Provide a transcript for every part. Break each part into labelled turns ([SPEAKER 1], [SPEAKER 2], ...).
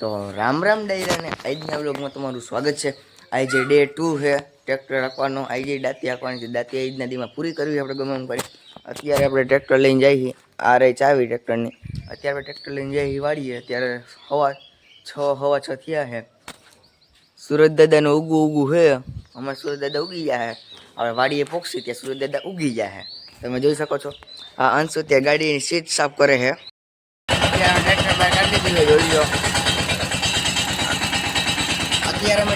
[SPEAKER 1] તો રામ રામ ડાયરાને આજના વ્લોગમાં તમારું સ્વાગત છે. આજે ડે ટુ છે. ટ્રેક્ટર રાખવાનો, આજે દાંતી રાખવાની છે. દાંતી આજના દીમાં પૂરી કરવી આપણે ગમે એમ કરી. અત્યારે આપણે ટ્રેક્ટર લઈને જઈએ. આ રહી ચાવી ટ્રેક્ટરની અત્યારે આપણે ટ્રેક્ટર લઈને જઈએ વાળીએ. અત્યારે હવા છ હવા છ થયા છે. સુરત દાદાનું ઉગું ઉગું છે. અમારે સુરત દાદા ઉગી ગયા છે. હવે વાડીએ પોક્ષી ત્યાં સુરત દાદા ઉગી ગયા છે. તમે જોઈ શકો છો. આ અંશુ ત્યાં ગાડીની સીટ સાફ કરે છે. અત્યારે ટ્રેક્ટર બહાર જોઈ લો અત્યારે અમે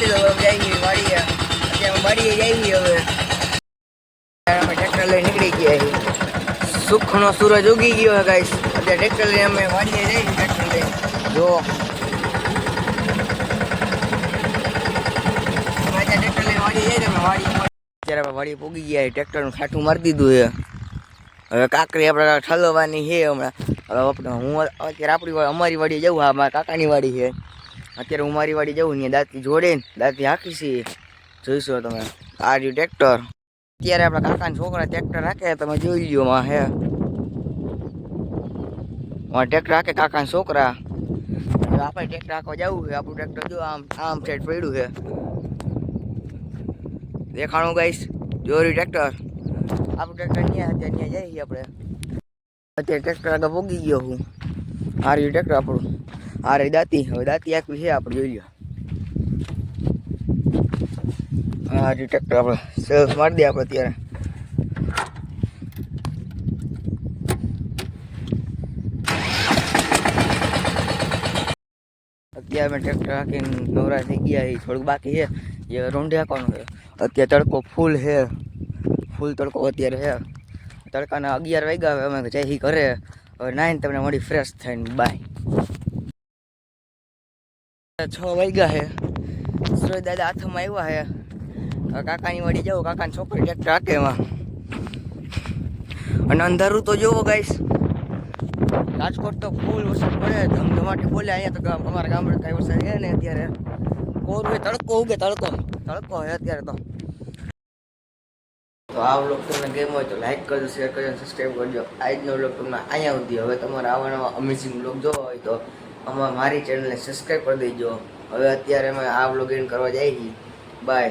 [SPEAKER 1] દીધો હવે જઈએ વાડીએ અત્યારે વાડીએ જઈએ હવે. અમે ટ્રેક્ટર લઈ નીકળી ગયા સુખનો સૂરજ ઉગી ગયો હે ગાઈસ અત્યારે ટ્રેક્ટર લઈ અમે વાડીએ જઈએ ટ્રેક્ટર લઈ જો. અત્યારે વાડી આપણે વાડીએ પૂગી ગયા ટ્રેક્ટરનું ખાટું મારી દીધું છે. હવે કાકરી આપણે ઠલવાની છે હમણાં. હવે આપણે હું અત્યારે આપણી અમારી વાડી જવું હા મારા કાકાની વાડી છે. અત્યારે હું મારી વાડી જવું ને દાંતી જોડે ને દાંતી હાંકી જોઈશું જોઈશો તમે. આ રહ્યું ટ્રેક્ટર. અત્યારે આપણા કાકાના છોકરા ટ્રેક્ટર રાખે, તમે જોઈ લ્યો માં હે. ટ્રેક્ટર રાખે કાકાના છોકરા. આપણે ટ્રેક્ટર રાખવા જવું છે, આપણું ટ્રેક્ટર જો આમ આમ સેટ પડ્યું છે. દેખાણું ગાઈશ જોરી ટ્રેક્ટર? આપણું ટ્રેક્ટર ત્યાં અત્યારે ત્યાં જઈએ આપણે. અત્યારે ટ્રેક્ટર આગળ પોગી ગયો હું. આ રહ્યું ટ્રેક્ટર આપણું. આ રહી દાંતી, હવે દાંતી આખી છે આપણે જોઈ લો આ રહ્યું ટ્રેક્ટર આપણે સેલ્સ મારી દઈએ આપણે અત્યારે. અત્યારે અમે ટ્રેક્ટર હાંકીને નવરા થઈ ગયા એ થોડુંક બાકી છે એ રોંઢે હાંકવાનું છે. અત્યારે તડકો ફૂલ છે ફૂલ તડકો અત્યારે છે. તડકાના અગિયાર વાગ્યા હવે અમે જઈ ઘરે. હવે નાઈને તમને મળી ફ્રેશ થઈને બાય છ વાગ્યા છે સુરજ દાદા હાથમાં આવ્યા છે કાકાની વાડી જાઓ કાકાની છોકરી ટ્રેક્ટર હાકે એમાં. અને અંધારું તો જોવો ગાઈશ રાજકોટ તો ફૂલ વરસાદ પડે, ધમધમાટી બોલે, અહીંયા તો અમારા ગામડે કઈ વરસાદ છે ને અત્યારે. કોરું તડકો ઉગે, તડકો. તડકો છે અત્યારે તો. તો આ વ્લોગ તમને ગેમ હોય તો લાઈક કરજો શેર કરજો સબસ્ક્રાઈબ કરજો. આજનો વ્લોગ તમને અહીંયા સુધી. હવે તમારે આવા અમેઝિંગ વ્લોગ જોવા હોય તો અમારા મારી ચેનલને સબસ્ક્રાઈબ કરી દેજો. હવે અત્યારે અમે આ વ્લોગ એન્ડ કરવા જઈએ છીએ. બાય